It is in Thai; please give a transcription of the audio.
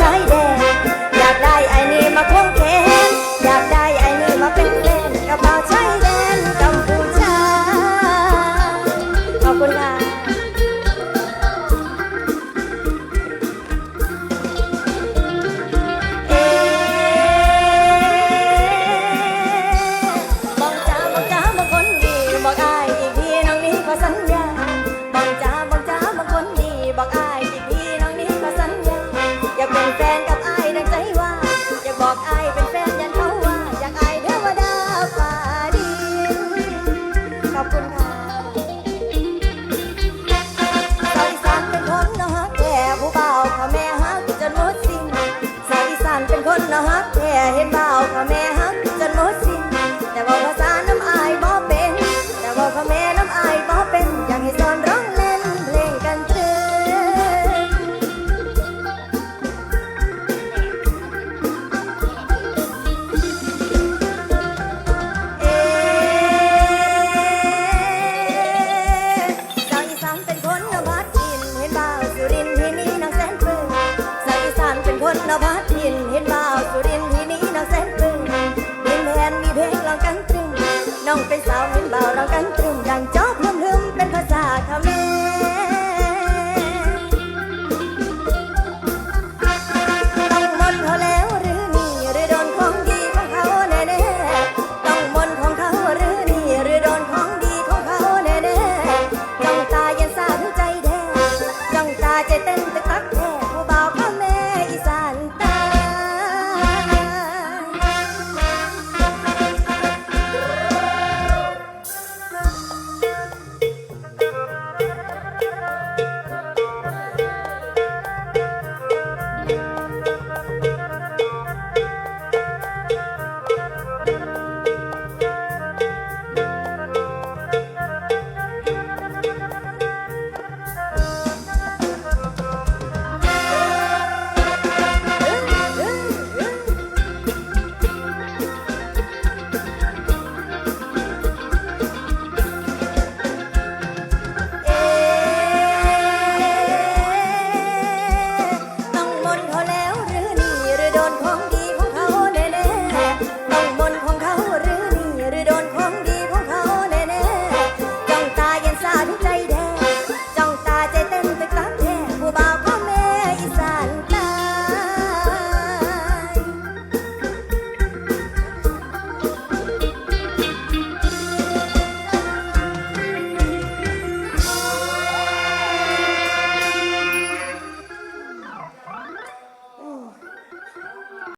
ชายแดน แท้เห็นบาวค่ะแม่ องเป็นสาวเป็นเบาเรากันตรึมดังจอบลืมลืมเป็นภาษาคำแม่ต้องมนเขาแล้วหรือนีหรือโดนของดีของเขาแน่แน่ต้องมนของเขาหรือนีหรือโดนของดีของเขาแน่แน่จ้องตายันสาใจแดงจ้องตาใจเต้น